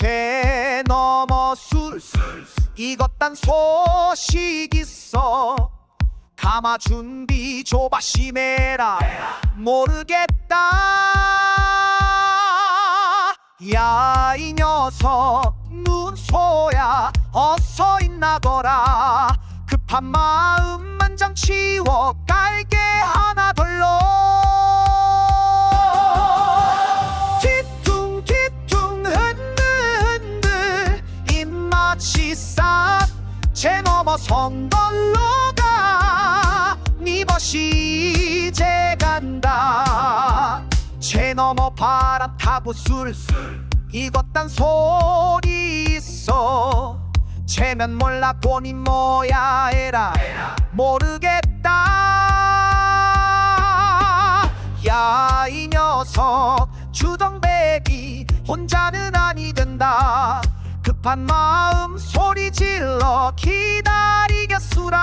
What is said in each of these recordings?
제 넘어 술 이것단 소식 있어. 가마 준비 조바 심해라. 모르겠다. 야 이 녀석 문소야 어서 있나거라. 급한 마음 만 장치 제 넘어 선 걸로 가네 멋이 이제 간다. 제 넘어 바람 타고 술술 이것단 소리 있어. 쟤면 몰라 본인 뭐야 에라. 모르겠다. 야 이 녀석. 주정배기. 혼자는 급한 마음 소리 질러 기다리겠수라.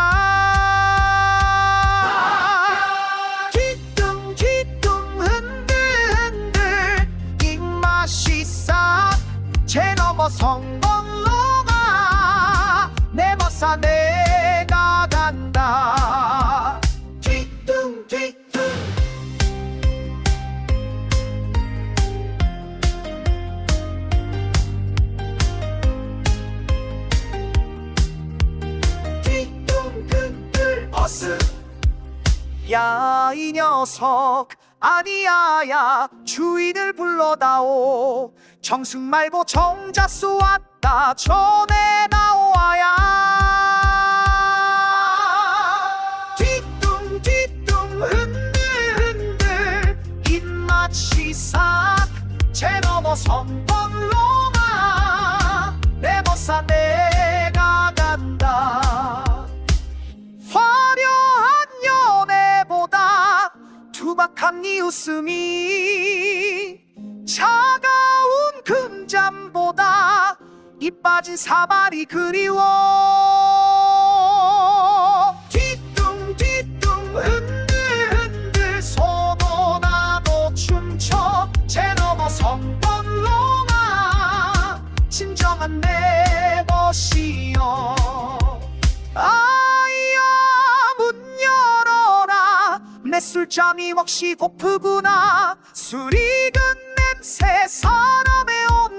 뒤뚱 뒤뚱 흔들 흔들 입맛이 싹제 넘어선 걸로가 내 멋사 내가 간다 야 이 녀석. 아니야야 주인을 불러다오. 정승 말고 정자수 왔다. 전에 나와야. 뒤뚱 뒤뚱 흔들흔들. 입맛이 싹제 넘어선 걸 투박한 네 웃음이 차가운 금잠보다 이 빠진 사발이 그리워. 뒤뚱 뒤뚱 흔들 흔들 소도 나도 춤춰. 제 넘어선 걸로가 진정한 내 멋이여 술잠이 혹시 고프구나. 술 익은 냄새 사람의 온